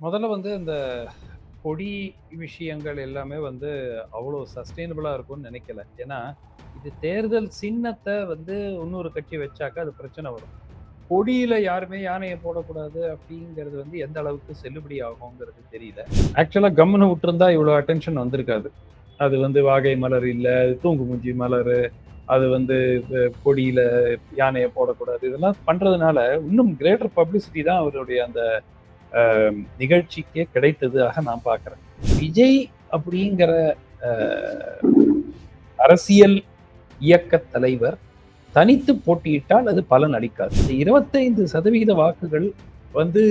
முதல்ல வந்து இந்த கொடி விஷயங்கள் எல்லாமே வந்து அவ்வளோ சஸ்டெயினபிளா இருக்கும்னு நினைக்கல. ஏன்னா, இது தேர்தல் சின்னத்தை வந்து இன்னொரு கட்சி வச்சாக்கா அது பிரச்சனை வரும். பொடியில் யாருமே யானையை போடக்கூடாது அப்படிங்கிறது வந்து எந்த அளவுக்கு செல்லுபடி ஆகுங்கிறது தெரியல. ஆக்சுவலாக கம்முனு விட்டுருந்தா இவ்வளோ அட்டென்ஷன் வந்திருக்காது. அது வந்து வாகை மலர் இல்லை தூங்குமூஞ்சி மலர் அது வந்து பொடியில் யானையை போடக்கூடாது. இதெல்லாம் பண்ணுறதுனால இன்னும் கிரேட்டர் பப்ளிசிட்டி தான் அவருடைய அந்த நிகழ்ச்சிக்கே கிடைத்ததாக நான் பார்க்குறேன் விஜய் அப்படிங்கிற அரசியல் இயக்க தலைவர் தனித்து போட்டியிட்டால் அது பலன் அளிக்காது. இந்த 25% வாக்குகள் வந்து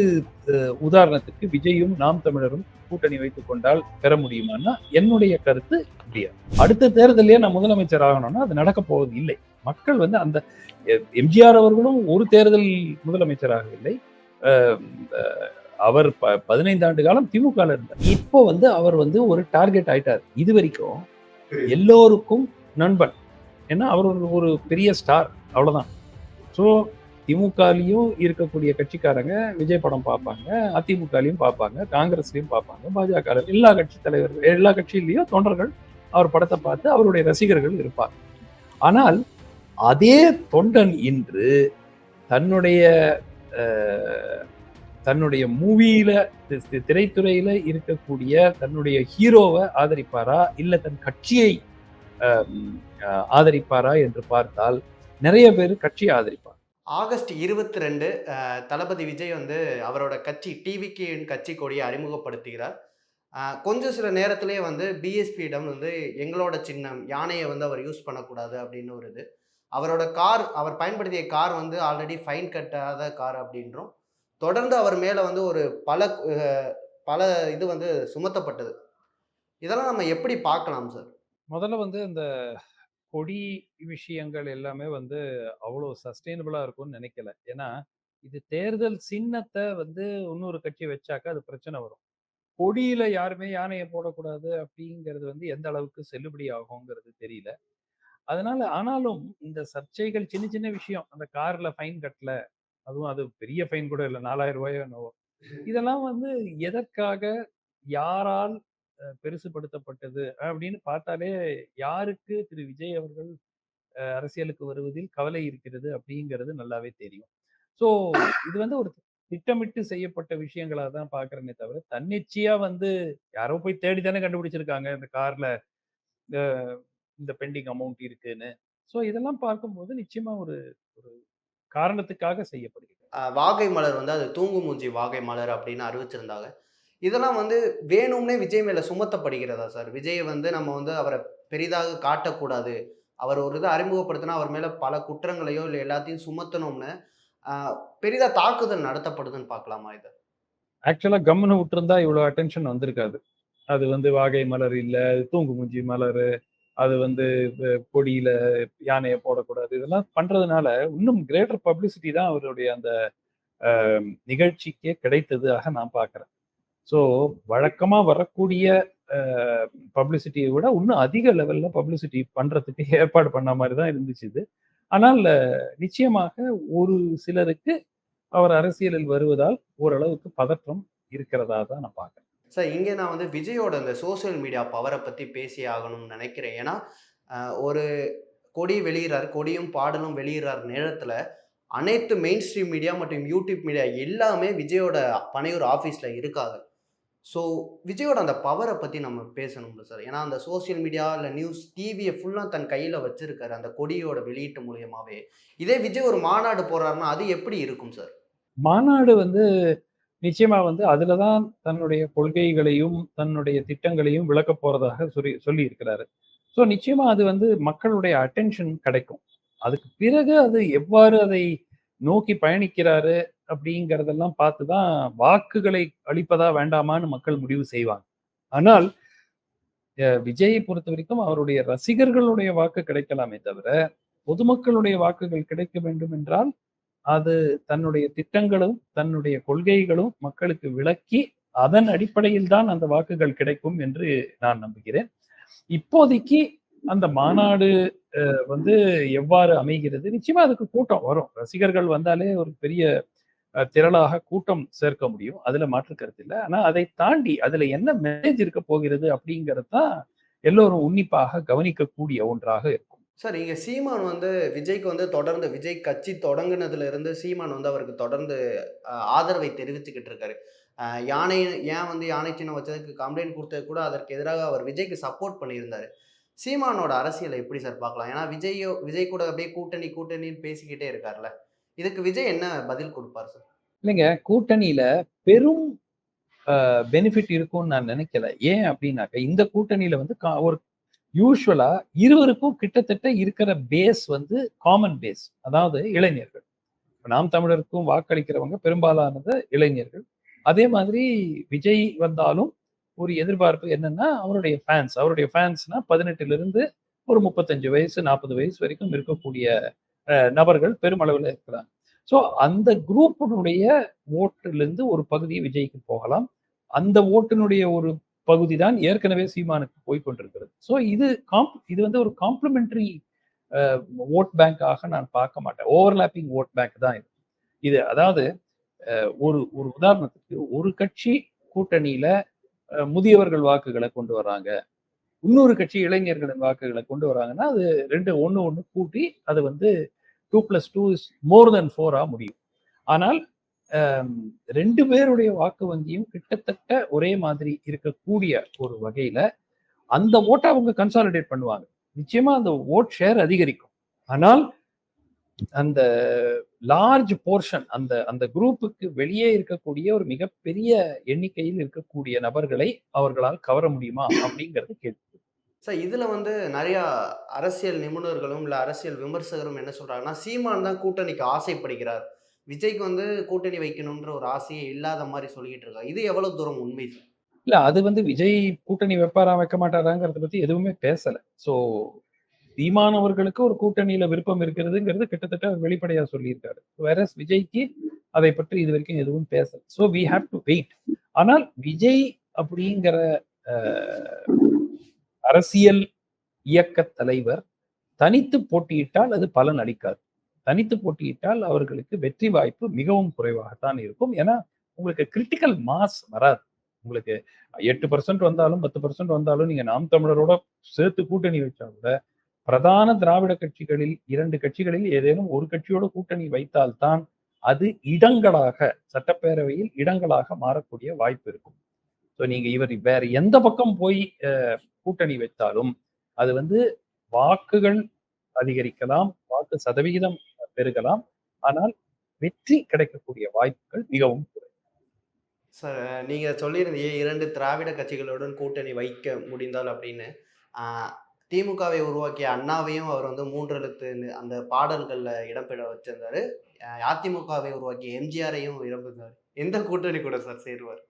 உதாரணத்துக்கு விஜயும், நாம் தமிழரும் கூட்டணி வைத்துக் கொண்டால் பெற முடியுமான்னா, என்னுடைய கருத்து முடியாது. அடுத்த தேர்தலே நான் முதலமைச்சர் ஆகணும்னா, அது நடக்கப் போவது இல்லை. மக்கள் வந்து அந்த எம்ஜிஆர் அவர்களும் ஒரு தேர்தல் முதலமைச்சராக இல்லை அவர் ப 15 ஆண்டு காலம் திமுகல இருந்தார். இப்போ வந்து அவர் வந்து ஒரு டார்கெட் ஆயிட்டார். இதுவரைக்கும் எல்லோருக்கும் நண்பன். ஏன்னா, அவர் ஒரு ஒரு பெரிய ஸ்டார். அவ்வளோதான். ஸோ, திமுகலயும் இருக்கக்கூடிய கட்சிக்காரங்க விஜய் படம் பார்ப்பாங்க. அதிமுகலயும் பார்ப்பாங்க. காங்கிரஸ்லயும் பார்ப்பாங்க. பாஜகல எல்லா கட்சி தலைவர்கள் எல்லா கட்சியிலயும் தொண்டர்கள் அவர் படத்த பார்த்து அவருடைய ரசிகர்கள் இருப்பார். ஆனால், அதே தொண்டன் இன்று தன்னுடைய தன்னுடைய மூவியில தி திரைத்துறையில இருக்கக்கூடிய தன்னுடைய ஹீரோவை ஆதரிப்பாரா? இல்ல தன் கட்சியை ஆதரிப்பாரா என்று பார்த்தால், நிறைய பேர் கட்சி ஆதரிப்பார் ஆகஸ்ட் இருபத்தி ரெண்டு தளபதி விஜய் வந்து அவரோட கட்சி டிவிக்கு கட்சி கொடியை அறிமுகப்படுத்துகிறார். கொஞ்சம் சில நேரத்திலே வந்து பிஎஸ்பியிடம் வந்து எங்களோட சின்னம் யானையை வந்து அவர் யூஸ் பண்ணக்கூடாது அப்படின்னு ஒரு இது. அவரோட கார் அவர் பயன்படுத்திய கார் வந்து ஆல்ரெடி ஃபைன் கட்டாத கார் அப்படின்றும், தொடர்ந்து அவர் மேலே வந்து ஒரு பல பல இது வந்து சுமத்தப்பட்டது. இதெல்லாம் நம்ம எப்படி பார்க்கலாம் சார்? முதல்ல வந்து இந்த கொடி விஷயங்கள் எல்லாமே வந்து அவ்வளோ சஸ்டெயினபிளா இருக்கும்னு நினைக்கல. ஏன்னா, இது தேர்தல் சின்னத்தை வந்து இன்னொரு கட்சி வச்சாக்கா அது பிரச்சனை வரும். கொடியில யாருமே யானையை போடக்கூடாது அப்படிங்கிறது வந்து எந்த அளவுக்கு செல்லுபடி ஆகுங்கிறது தெரியல. அதனால ஆனாலும் இந்த சர்ச்சைகள் சின்ன சின்ன விஷயம். அந்த கார்ல ஃபைன் கட்டல. அதுவும் அது பெரிய ஃபைன் கூட இல்லை நாலாயிரம் ரூபாயோ என்னவோ. இதெல்லாம் வந்து எதற்காக? யாரால் பெருசுபடுத்தப்பட்டது? அப்படின்னு பார்த்தாலே யாருக்கு திரு விஜய் அவர்கள் அரசியலுக்கு வருவதில் கவலை இருக்கிறது அப்படிங்கிறது நல்லாவே தெரியும். ஸோ இது வந்து ஒரு திட்டமிட்டு செய்யப்பட்ட விஷயங்களாக தான் பார்க்குறேனே தவிர, தன்னிச்சையா வந்து யாரோ போய் தேடி தானே கண்டுபிடிச்சிருக்காங்க. இந்த கார்ல இந்த இந்த பெண்டிங் அமௌண்ட் இருக்குன்னு. ஸோ இதெல்லாம் பார்க்கும்போது நிச்சயமா ஒரு ஒரு காரணத்துக்காக செய்யப்படுகிறது. வாகை மலர் வந்து அது தூங்கு மூஞ்சி வாகை மலர் அப்படின்னு அறிவிச்சிருந்தாங்க. இதெல்லாம் வந்து வேணும்னே விஜய் மேல சுமத்தப்படுகிறதா சார்? விஜய வந்து நம்ம வந்து அவர பெரிதாக காட்டக்கூடாது. அவர் ஒரு இத அறிமுகப்படுத்தினா அவர் மேல பல குற்றங்களையோ, இல்ல எல்லாத்தையும் சுமத்தணும்னு, பெரிதா தாக்குதல் நடத்தப்படுதுன்னு பார்க்கலாமா இத? ஆக்சுவலா கம்முனு விட்டுருந்தா இவ்வளோ அட்டென்ஷன் வந்திருக்காது. அது வந்து வாகை மலர் இல்ல, தூங்குமூஞ்சி மலரு, அது வந்து கொடியில யானையை போடக்கூடாது. இதெல்லாம் பண்றதுனால இன்னும் கிரேட்டர் பப்ளிசிட்டி தான் அவருடைய அந்த நிகழ்ச்சிக்கே கிடைத்ததாக நான் பார்க்குறேன் ஸோ வழக்கமாக வரக்கூடிய பப்ளிசிட்டியை விட இன்னும் அதிக லெவலில் பப்ளிசிட்டி பண்ணுறதுக்கு ஏற்பாடு பண்ண மாதிரி தான் இருந்துச்சு இது. ஆனால் நிச்சயமாக ஒரு சிலருக்கு அவர் அரசியலில் வருவதால் ஓரளவுக்கு பதற்றம் இருக்கிறதா தான் நான் பார்க்குறேன் சார் இங்கே நான் வந்து விஜயோட அந்த சோசியல் மீடியா பவரை பற்றி பேசியே ஆகணும்னு நினைக்கிறேன் ஏன்னா, ஒரு கொடி வெளியிடுறாரு. கொடியும், பாடலும் வெளியிடுறார் நேரத்தில் அனைத்து மெயின் ஸ்ட்ரீம் மீடியா மற்றும் யூடியூப் மீடியா எல்லாமே விஜயோட பனையூர் ஆஃபீஸில் இருக்காங்க. ஸோ, விஜயோட அந்த பவரை பற்றி நம்ம பேசணும்ல சார். ஏன்னா, அந்த சோசியல் மீடியா இல்லை நியூஸ், டிவியை ஃபுல்லாக தன் கையில் வச்சுருக்காரு அந்த கொடியோட வெளியீட்டு மூலியமாகவே இதே விஜய் ஒரு மாநாடு போகிறாருன்னா அது எப்படி இருக்கும் சார்? மாநாடு வந்து நிச்சயமா வந்து அதுல தான் தன்னுடைய கொள்கைகளையும், தன்னுடைய திட்டங்களையும் விளக்கப் போறதாக சொல்லி சொல்லியிருக்கிறாரு. ஸோ நிச்சயமா அது வந்து மக்களுடைய அட்டென்ஷன் கிடைக்கும். அதுக்கு பிறகு அது எவ்வாறு அதை நோக்கி பயணிக்கிறாரு அப்படிங்கிறதெல்லாம் பார்த்து தான் வாக்குகளை அளிப்பதா வேண்டாமான்னு மக்கள் முடிவு செய்வாங்க. ஆனால் விஜயை பொறுத்த பொறுத்தவரைக்கும் அவருடைய ரசிகர்களுடைய வாக்கு கிடைக்கலாமே தவிர, பொதுமக்களுடைய வாக்குகள் கிடைக்க வேண்டும் என்றால், அது தன்னுடைய திட்டங்களும், தன்னுடைய கொள்கைகளும் மக்களுக்கு விளக்கி, அதன் அடிப்படையில் தான் அந்த வாக்குகள் கிடைக்கும் என்று நான் நம்புகிறேன். இப்போதைக்கு அந்த மாநாடு வந்து எவ்வாறு அமைகிறது? நிச்சயமா அதுக்கு கூட்டம் வரும். ரசிகர்கள் வந்தாலே ஒரு பெரிய திரளாக கூட்டம் சேர்க்க முடியும் அதுல மாற்று கருத்து இல்லை ஆனா அதை தாண்டி அதுல என்ன மெசேஜ் இருக்க போகிறது அப்படிங்கிறது தான் எல்லோரும் உன்னிப்பாக கவனிக்கக்கூடிய ஒன்றாக இருக்கும் சார் இங்கே சீமான் வந்து விஜய்க்கு வந்து தொடர்ந்து விஜய் கட்சி தொடங்கினதுலேருந்து சீமான் வந்து அவருக்கு தொடர்ந்து அஹ், ஆதரவை தெரிவிச்சுக்கிட்டு இருக்காரு. அஹ், யானை ஏன் வந்து யானை சின்னம் வச்சதுக்கு கம்ப்ளைண்ட் கொடுத்தது கூட அதற்கு எதிராக அவர் விஜய்க்கு சப்போர்ட் பண்ணியிருந்தாரு. சீமானோட அரசியலை எப்படி சார் பார்க்கலாம்? ஏன்னா விஜயோ விஜய் கூட அப்படியே கூட்டணி கூட்டணின்னு பேசிக்கிட்டே இருக்கார்ல இதுக்கு விஜய் என்ன பதில் கொடுப்பார் சார்? இல்லைங்க கூட்டணியில பெரும் பெனிஃபிட் இருக்கும்னு நான் நினைக்கல. ஏன் அப்படின்னாக்க இந்த கூட்டணியில வந்து கா- ஒரு யூஸ்வலா இருவருக்கும் கிட்டத்தட்ட இருக்கிற பேஸ் வந்து காமன் பேஸ் அதாவது இளைஞர்கள். நாம் தமிழருக்கும் வாக்களிக்கிறவங்க பெரும்பாலானது இளைஞர்கள். அதே மாதிரி விஜய் வந்தாலும் ஒரு எதிர்பார்ப்பு என்னன்னா அவருடைய ஃபேன்ஸ் அவருடைய ஃபேன்ஸ்னா பதினெட்டுல இருந்து ஒரு முப்பத்தஞ்சு வயசு நாற்பது வயசு வரைக்கும் இருக்கக்கூடிய நபர்கள் பெருமளவில் இருக்கிறாங்க. ஸோ அந்த குரூப்பினுடைய ஓட்டிலிருந்து ஒரு பகுதி விஜய்க்கு போகலாம். அந்த ஓட்டினுடைய ஒரு பகுதி தான் ஏற்கனவே சீமானுக்கு போய் கொண்டிருக்கிறது. ஸோ இது காம்ப் இது வந்து ஒரு காம்ப்ளிமெண்டரி ஓட் பேங்காக நான் பார்க்க மாட்டேன். ஓவர்லாப்பிங் ஓட் பேங்க் தான் இது. இது அதாவது ஒரு ஒரு உதாரணத்துக்கு ஒரு கட்சி கூட்டணியில முதியவர்கள் வாக்குகளை கொண்டு வர்றாங்க இன்னொரு கட்சி இளைஞர்களின் வாக்குகளை கொண்டு வராங்கன்னா அது ரெண்டு ஒன்று ஒன்று கூட்டி அது வந்து two plus two is more than ஃபோராக முடியும். ஆனால் ரெண்டு பேருடைய வாக்கு வங்கியும் கிட்டத்தட்ட ஒரே மாதிரி இருக்கக்கூடிய ஒரு வகையில அந்த ஓட்டை அவங்க கன்சாலிடேட் பண்ணுவாங்க. நிச்சயமா அந்த ஓட் ஷேர் அதிகரிக்கும். ஆனால் அந்த லார்ஜ் போர்ஷன் அந்த அந்த குரூப்புக்கு வெளியே இருக்கக்கூடிய ஒரு மிகப்பெரிய எண்ணிக்கையில் இருக்கக்கூடிய நபர்களை அவர்களால் கவர முடியுமா அப்படிங்கறத கேள்வி. சார் இதில் வந்து நிறையா அரசியல் நிபுணர்களும் இல்லை அரசியல் விமர்சகரும் என்ன சொல்கிறாங்கன்னா சீமான் தான் கூட்டணிக்கு ஆசைப்படுகிறார். விஜய்க்கு வந்து கூட்டணி வைக்கணுன்ற ஒரு ஆசையே இல்லாத மாதிரி சொல்லிட்டு இருக்காங்க. இது எவ்வளோ தூரம் உண்மை சார்? இல்ல அது வந்து விஜய் கூட்டணி வைப்பாரா வைக்க மாட்டாராங்கிறத பத்தி எதுவுமே பேசல. சோ தீமானவர்களுக்கு ஒரு கூட்டணியில விருப்பம் இருக்கிறதுங்கிறது கிட்டத்தட்ட அவர் வெளிப்படையா சொல்லியிருக்காரு. வேற விஜய்க்கு அதை பற்றி இது வரைக்கும் எதுவும் பேசல. So we have to wait ஆனால் விஜய் அப்படிங்கிற அரசியல் இயக்க தலைவர் தனித்து போட்டியிட்டால் அது பலன் அளிக்காது. தனித்து போட்டியிட்டால் அவர்களுக்கு வெற்றி வாய்ப்பு மிகவும் குறைவாகத்தான் இருக்கும். ஏன்னா உங்களுக்கு கிரிட்டிக்கல் மாஸ் வராது. உங்களுக்கு எட்டு பர்சன்ட் வந்தாலும் பத்து பர்சன்ட் வந்தாலும் நீங்க நாம் தமிழரோட சேர்த்து கூட்டணி வச்சா கூட பிரதான திராவிட கட்சிகளில் இரண்டு கட்சிகளில் ஏதேனும் ஒரு கட்சியோட கூட்டணி வைத்தால்தான் அது இடங்களாக சட்டப்பேரவையில் இடங்களாக மாறக்கூடிய வாய்ப்பு இருக்கும். ஸோ நீங்க இவர் வேற எந்த பக்கம் போய் அஹ், கூட்டணி வைத்தாலும் அது வந்து வாக்குகள் அதிகரிக்கலாம் வாக்கு சதவிகிதம் பெருகலாம். ஆனால் வெற்றி கிடைக்கக்கூடிய வாய்ப்புகள் மிகவும். சார் நீங்கள் சொல்லியிருந்தீங்க இரண்டு திராவிட கட்சிகளுடன் கூட்டணி வைக்க முடிந்தால் அப்படின்னு. திமுகவை உருவாக்கிய அண்ணாவையும் அவர் வந்து மூன்று எழுத்து அந்த பாடல்களில் இடம்பெற வச்சிருந்தாரு. அதிமுகவை உருவாக்கிய எம்ஜிஆரையும் இடம்பெற்றார் எந்த கூட்டணி கூட சார் சேருவார்?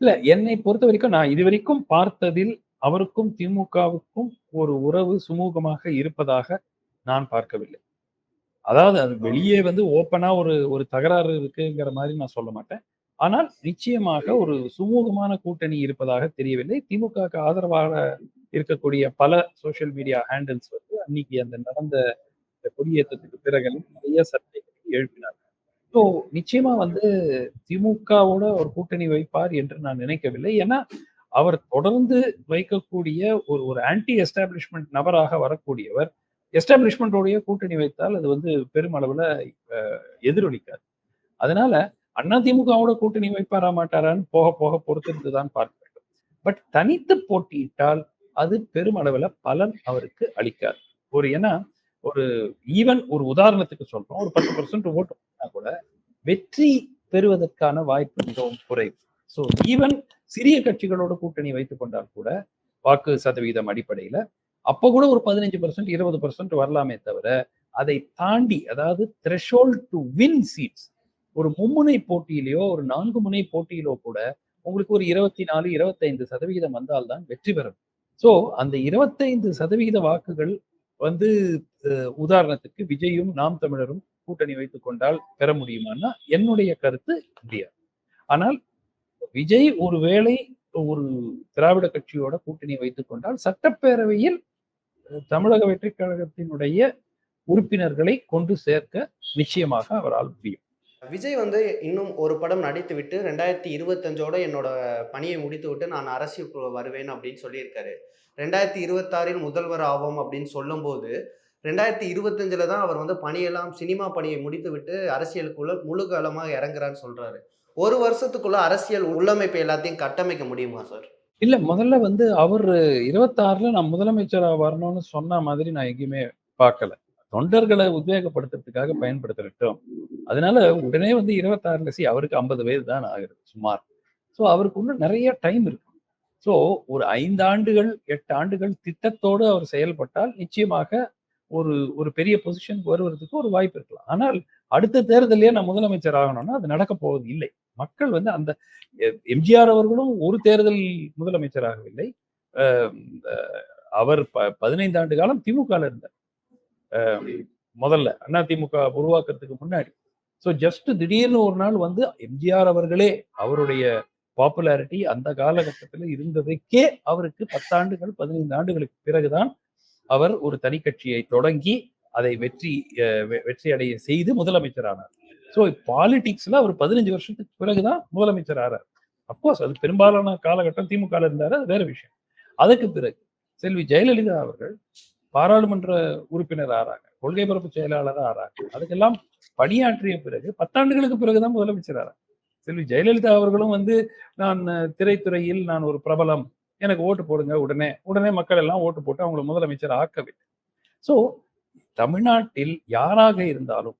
இல்ல என்னை பொறுத்த வரைக்கும் நான் இதுவரைக்கும் பார்த்ததில் அவருக்கும் திமுகவுக்கும் ஒரு உறவு சுமூகமாக இருப்பதாக நான் பார்க்கவில்லை. அதாவது அது வெளியே வந்து ஓப்பனா ஒரு ஒரு தகராறு இருக்குங்கிற மாதிரி நான் சொல்ல மாட்டேன். ஆனால் நிச்சயமாக ஒரு சுமூகமான கூட்டணி இருப்பதாக தெரியவில்லை. திமுகவுக்கு ஆதரவாக இருக்கக்கூடிய பல சோஷியல் மீடியா ஹேண்டில்ஸ் வந்து அன்னைக்கு அந்த நடந்த கொடியேற்றத்துக்கு பிறகு நிறைய சர்ச்சைகளை எழுப்பினார். ஸோ நிச்சயமா வந்து திமுகவோட ஒரு கூட்டணி வைப்பார் என்று நான் நினைக்கவில்லை. ஏன்னா அவர் தொடர்ந்து வைக்கக்கூடிய ஒரு ஒரு ஆன்டி எஸ்டாப்ளிஷ்மெண்ட் நபராக வரக்கூடியவர் எஸ்டாப்ளிஷ்மெண்டோடைய கூட்டணி வைத்தால் அது வந்து பெருமளவுல அஹ், எதிரொலிக்காது. அதனால அண்ணா திமுகவோட கூட்டணி வைப்பாரா மாட்டாரான்னு போக போக பொறுத்திருந்து தான் பார்க்க வேண்டும். பட் தனித்து போட்டியிட்டால் அது பெருமளவுல பலன் அவருக்கு அளிக்காது. ஒரு ஏன்னா ஒரு ஈவன் ஒரு உதாரணத்துக்கு சொல்றோம் ஒரு பத்து பர்சன்ட் ஓட்டுனா கூட வெற்றி பெறுவதற்கான வாய்ப்பு மிகவும் குறைவு. ஸோ ஈவன் சிறிய கட்சிகளோட கூட்டணி வைத்துக் கொண்டால் கூட வாக்கு சதவீதம் அடிப்படையில அப்ப கூட ஒரு பதினஞ்சு பர்சன்ட் இருபது பர்சன்ட் வரலாமே தவிர அதை தாண்டி அதாவது த்ரெஷோல்ட் டு வின் சீட்ஸ் ஒரு மும்முனை போட்டியிலயோ ஒரு நான்கு முனை போட்டியிலோ கூட உங்களுக்கு ஒரு இருபத்தி நாலு இருபத்தைந்து சதவிகிதம் வந்தால்தான் வெற்றி பெறும். ஸோ அந்த இருபத்தைந்து சதவிகித வாக்குகள் வந்து அஹ், உதாரணத்துக்கு விஜயும் நாம் தமிழரும் கூட்டணி வைத்துக் கொண்டால் பெற முடியுமான்னா என்னுடைய கருத்து முடியாது ஆனால் விஜய் ஒருவேளை ஒரு திராவிட கட்சியோட கூட்டணி வைத்துக் கொண்டால் சட்டப்பேரவையில் தமிழக வெற்றி கழகத்தினுடைய உறுப்பினர்களை கொண்டு சேர்க்க நிச்சயமாக அவரால் முடியும் விஜய் வந்து இன்னும் ஒரு படம் நடித்துவிட்டு 2025ஓட என்னோட பணியை முடித்துவிட்டு நான் அரசியல் வருவேன் அப்படின்னு சொல்லியிருக்காரு. 2026ல் முதல்வர் ஆவோம் அப்படின்னு சொல்லும்போது, 2025ல தான் அவர் வந்து பணியெல்லாம் சினிமா பணியை முடித்துவிட்டு அரசியலுக்குள்ள முழு இறங்குறான்னு சொல்றாரு. ஒரு வருஷத்துக்குள்ள அரசியல் உள்ளமைப்பு எல்லாத்தையும் கட்டமைக்க முடியுமா சார்? இல்ல முதல்ல வந்து அவர் இருபத்தாறுல நான் முதலமைச்சரா வரணும்னு சொன்ன மாதிரி நான் எங்கேயுமே பார்க்கல. தொண்டர்களை உத்வேகப்படுத்துறதுக்காக பயன்படுத்தட்டும். அதனால உடனே வந்து 26ல சி அவருக்கு 50 வயது தான் ஆகுது சுமார். ஸோ அவருக்கு இன்னும் நிறைய டைம் இருக்கு. ஸோ ஒரு ஐந்து ஆண்டுகள், எட்டு ஆண்டுகள் திட்டத்தோடு அவர் செயல்பட்டால் நிச்சயமாக ஒரு ஒரு பெரிய பொசிஷனுக்கு வருவதற்கு ஒரு வாய்ப்பு இருக்கலாம். ஆனால் அடுத்த தேர்தல்லயே நான் முதலமைச்சர் ஆகணும்னா அது நடக்கப் போவது இல்லை. மக்கள் வந்து அந்த எம்ஜிஆர் அவர்களும் ஒரு தேர்தல் முதலமைச்சராகவில்லை அவர் ப 15 ஆண்டு காலம் திமுக இருந்தார். முதல்ல அண்ணா திமுக உருவாக்குறதுக்கு முன்னாடி. ஸோ ஜஸ்ட் திடீர்னு ஒரு நாள் வந்து எம்ஜிஆர் அவர்களே அவருடைய பாப்புலாரிட்டி அந்த காலகட்டத்தில் இருந்ததுக்கே அவருக்கு பத்தாண்டுகள் பதினைந்து ஆண்டுகளுக்கு பிறகு தான் அவர் ஒரு தனி கட்சியை தொடங்கி, அதை வெற்றி வெற்றி அடைய செய்து முதலமைச்சர் ஆனார். ஸோ பாலிடிக்ஸ்ல அவர் 15 வருஷத்துக்கு பிறகு தான் முதலமைச்சர் ஆறார். அப்கோர்ஸ் அது பெரும்பாலான காலகட்டம் திமுக இருந்தாரு. அது வேற விஷயம். அதுக்கு பிறகு செல்வி ஜெயலலிதா அவர்கள் பாராளுமன்ற உறுப்பினர் ஆறாங்க. கொள்கை பரப்பு செயலாளரா ஆறாங்க. அதுக்கெல்லாம் பணியாற்றிய பிறகு 10 ஆண்டுகளுக்கு பிறகு தான் முதலமைச்சர் ஆறார். செல்வி ஜெயலலிதா அவர்களும் வந்து நான் திரைத்துறையில் நான் ஒரு பிரபலம். எனக்கு ஓட்டு போடுங்க உடனே. உடனே மக்கள் எல்லாம் ஓட்டு போட்டு அவங்கள முதலமைச்சர் ஆக்கவில்லை. ஸோ தமிழ்நாட்டில் யாராக இருந்தாலும்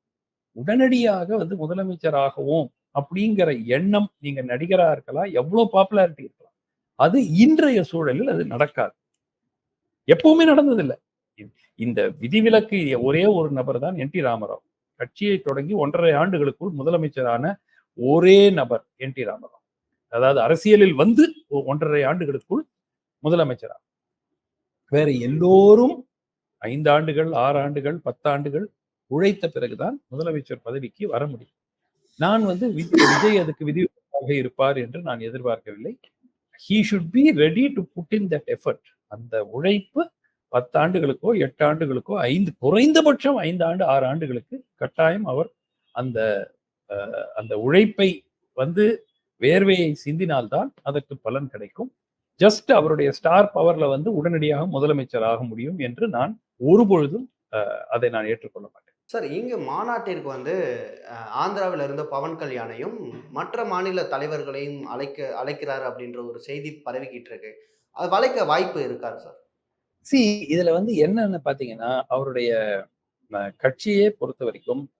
உடனடியாக வந்து முதலமைச்சர் ஆகவும் அப்படிங்கிற எண்ணம் நீங்க நடிகரா இருக்கலாம். எவ்வளவு பாப்புலாரிட்டி இருக்கலாம். அது இன்றைய சூழலில் அது நடக்காது. எப்பவுமே நடந்ததில்ல. இந்த விதிவிலக்கு ஒரே ஒரு நபர் தான் என்.டி. ராமராவ். கட்சியை தொடங்கி 1 1/2 ஆண்டுகளுக்குள் முதலமைச்சரான ஒரே நபர் என் டி ராமராவ். அதாவது அரசியலில் வந்து 1 1/2 ஆண்டுகளுக்குள் முதலமைச்சரா. வேற எல்லோரும் ஐந்து ஆண்டுகள், ஆறு ஆண்டுகள், பத்தாண்டுகள் உழைத்த பிறகுதான் முதலமைச்சர் பதவிக்கு வர முடியும். நான் வந்து விஜய் அதுக்கு விதிவிலக்காக இருப்பார் என்று நான் எதிர்பார்க்கவில்லை. He should be ready to put in that effort. அந்த உழைப்பு 10 ஆண்டுகளுக்கோ, 8 ஆண்டுகளுக்கோ, ஐந்து குறைந்தபட்சம் ஐந்து ஆண்டு, ஆறு ஆண்டுகளுக்கு கட்டாயம் அவர் அந்த அந்த உழைப்பை வந்து வேர்வையை சிந்தினால் தான் அதற்கு பலன் கிடைக்கும். ஜஸ்ட் அவருடைய ஸ்டார் பவர்ல வந்து உடனடியாக முதலமைச்சர் ஆக முடியும் என்று நான் ஒருபொழுதும் அ அதை நான் ஏற்றுக்கொள்ள மாட்டேன். சார் இங்க மாநாட்டிற்கு வந்து ஆந்திராவில இருந்த பவன் கல்யாணையும், மற்ற மாநில தலைவர்களையும் அழைக்க அழைக்கிறார் அப்படின்ற ஒரு செய்தி பரவிக்கிட்டு இருக்கு. அது அழைக்க வாய்ப்பு இருக்கா சார்? சி இதுல வந்து என்னன்னு பார்த்தீங்கன்னா, அவருடைய கட்சியே பொறுத்தவரைக்கும் அ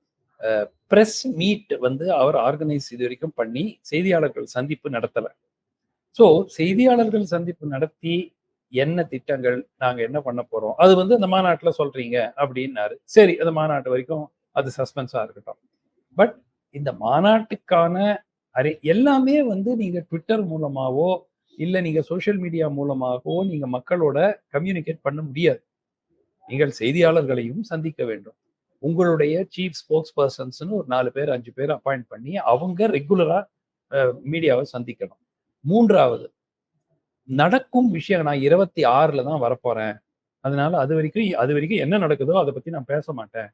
பிரஸ் மீட் வந்து அவர் ஆர்கனைஸ் இது வரைக்கும் பண்ணி செய்தியாளர்கள் சந்திப்பு நடத்தலை ஸோ செய்தியாளர்கள் சந்திப்பு நடத்தி என்ன திட்டங்கள், நாங்க என்ன பண்ண போறோம். அது வந்து அந்த மாநாட்டில் சொல்றீங்க அப்படின்னாரு. சரி அந்த மாநாட்டு வரைக்கும் அது சஸ்பென்ஸா இருக்கட்டும். பட் இந்த மாநாட்டுக்கான அரே எல்லாமே வந்து நீங்க ட்விட்டர் மூலமாவோ, இல்லை நீங்க சோஷியல் மீடியா மூலமாகவோ நீங்க மக்களோட கம்யூனிகேட் பண்ண முடியாது. நீங்கள் செய்தியாளர்களையும் சந்திக்க வேண்டும். உங்களுடைய சீஃப் ஸ்போக்ஸ் பர்சன்ஸ்னு ஒரு நாலு பேர், அஞ்சு பேர் அப்பாயிண்ட் பண்ணி அவங்க ரெகுலரா மீடியாவை மீடியாவ சந்திக்கணும். மூன்றாவது நடக்கும் விஷயம் நான் 26ல தான் வரப்போறேன். அதனால அது வரைக்கும் அது வரைக்கும் என்ன நடக்குதோ அதை பத்தி நான் பேச மாட்டேன்.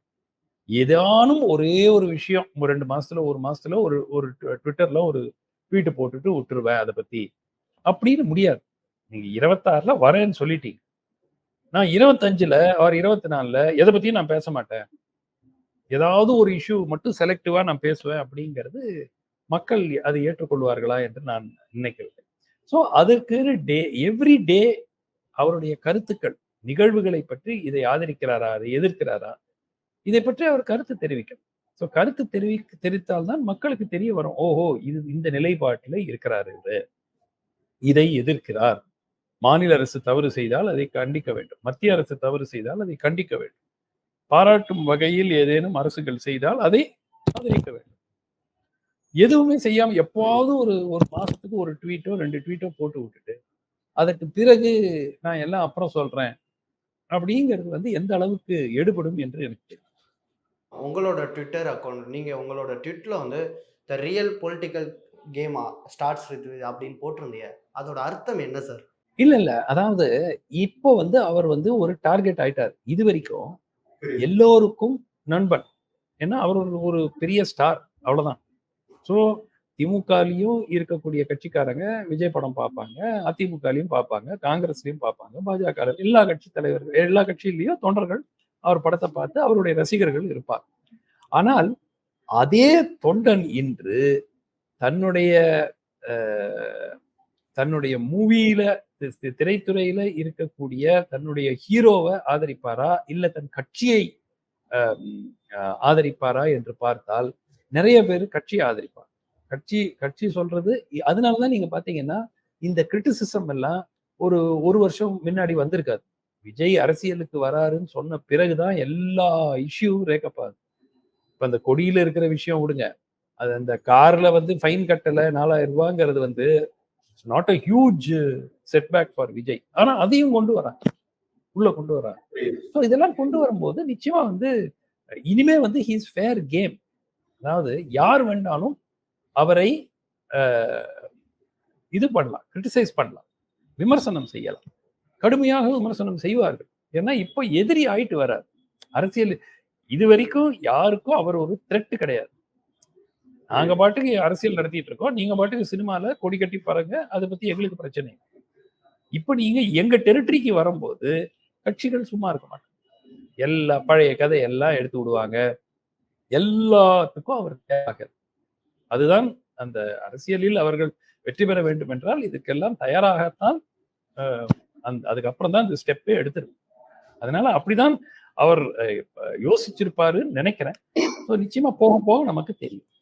ஏதானும் ஒரே ஒரு விஷயம் ஒரு ரெண்டு மாசத்துல, ஒரு மாசத்துல ஒரு ஒரு ட்விட்டர்ல ஒரு ட்வீட்டு போட்டுட்டு விட்டுருவேன் அதை பத்தி. அப்படின்னு முடியாது. நீங்க 26ல வரேன்னு சொல்லிட்டீங்க. நான் இருபத்தஞ்சுல அவர் இருபத்தி நாலுல எதை பத்தியும் நான் பேச மாட்டேன். ஏதாவது ஒரு இஷ்யூ மட்டும் செலக்டிவா நான் பேசுவேன் அப்படிங்கிறது மக்கள் அதை ஏற்றுக்கொள்வார்களா என்று நான் நினைக்கவில்லை. ஸோ அதற்கு டே எவ்ரி டே அவருடைய கருத்துக்கள், நிகழ்வுகளை பற்றி இதை ஆதரிக்கிறாரா? அதை எதிர்க்கிறாரா? இதை பற்றி அவர் கருத்து தெரிவிக்கணும். ஸோ கருத்து தெரிவி தெரிவித்தால் தான் மக்களுக்கு தெரிய வரும். ஓஹோ! இது இந்த நிலைப்பாட்டில இருக்கிறார் இது இதை எதிர்க்கிறார். மாநில அரசு தவறு செய்தால் அதை கண்டிக்க வேண்டும். மத்திய அரசு தவறு செய்தால் அதை கண்டிக்க வேண்டும். பாராட்டும் வகையில் ஏதேனும் அரசுகள் செய்தால் அதை ஆதரிக்க வேண்டும். எதுவுமே செய்யாம எப்பவாவது ஒரு ஒரு மாசத்துக்கு ஒரு ட்வீட்டோ, 2 ட்வீட்டோ போட்டு விட்டுட்டு, அதற்கு பிறகு நான் எல்லாம் அப்புறம் சொல்றேன். அப்படிங்கிறது வந்து எந்த அளவுக்கு எடுபடும் என்று எனக்கு. உங்களோட ட்விட்டர் அக்கவுண்ட் நீங்க உங்களோட ட்வீட்ல வந்து the real political game starts அப்படின்னு போட்டிருந்தீங்க. அதோட அர்த்தம் என்ன சார்? இல்ல, இல்ல. அதாவது இப்போ வந்து அவர் வந்து ஒரு டார்கெட் ஆயிட்டாரு. இதுவரைக்கும் எல்லோருக்கும் நண்பன். ஏன்னா அவர் ஒரு ஒரு பெரிய ஸ்டார். அவ்வளவுதான் ஸோ திமுகலையும் இருக்கக்கூடிய கட்சிக்காரங்க விஜய் படம் பார்ப்பாங்க அதிமுகலையும் பார்ப்பாங்க காங்கிரஸ்லையும் பார்ப்பாங்க பாஜக எல்லா கட்சி தலைவர்கள் எல்லா கட்சியிலையும் தொண்டர்கள் அவர் படத்தை பார்த்து அவருடைய ரசிகர்கள் இருப்பார் ஆனால் அதே தொண்டன் இன்று தன்னுடைய தன்னுடைய மூவியில திரைத்துறையில இருக்கக்கூடிய தன்னுடைய ஹீரோவை ஆதரிப்பாரா? இல்ல தன் கட்சியை ஆதரிப்பாரா என்று பார்த்தால் நிறைய பேர் கட்சியை ஆதரிப்பார் கட்சி கட்சி சொல்றது அதனாலதான் நீங்க பாத்தீங்கன்னா இந்த கிரிட்டிசிசம் எல்லாம் ஒரு ஒரு வருஷம் முன்னாடி வந்திருக்காது. விஜய் அரசியலுக்கு வராருன்னு சொன்ன பிறகுதான் எல்லா இஷ்யூவும் ரேக்கப்பாது இப்ப அந்த கொடியில இருக்கிற விஷயம் விடுங்க. அது அந்த கார்ல வந்து ஃபைன் கட்டல நாலாயிரம் ரூபாங்கிறது வந்து not a huge setback for Vijay ஆனா அதையும் கொண்டு வராங்க. உள்ள கொண்டு வராங்க. ஸோ இதெல்லாம் கொண்டு வரும்போது நிச்சயமா வந்து இனிமே வந்து ஹீஸ் ஃபேர் கேம் அதாவது யார் வேணாலும் அவரை இது பண்ணலாம் கிரிட்டிசைஸ் பண்ணலாம். விமர்சனம் செய்யலாம். கடுமையாக விமர்சனம் செய்வார்கள். ஏன்னா இப்போ எதிரி ஆயிட்டு வரார். அரசியல் இது வரைக்கும் யாருக்கும் அவர் ஒரு த்ரெட்டு கிடையாது. நாங்க பாட்டுக்கு அரசியல் நடத்திட்டு இருக்கோம். நீங்க பாட்டுக்கு சினிமால கொடி கட்டி பாருங்க அதை பத்தி எங்களுக்கு பிரச்சனை இல்லை. இப்போ நீங்க எங்க டெரிட்டரிக்கு வரும்போது கட்சிகள் சும்மா இருக்க மாட்டாங்க. எல்லா பழைய கதை எல்லாம் எடுத்து விடுவாங்க. எல்லாத்துக்கும் அவர் தேவை அதுதான் அந்த அரசியலில் அவர்கள் வெற்றி பெற வேண்டும் என்றால் இதுக்கெல்லாம் தயாராகத்தான் அந்த அதுக்கப்புறம் தான் இந்த ஸ்டெப்பே எடுத்துருக்கு அதனால அப்படிதான் அவர் யோசிச்சிருப்பாருன்னு நினைக்கிறேன். ஸோ நிச்சயமா போக போக நமக்கு தெரியும்.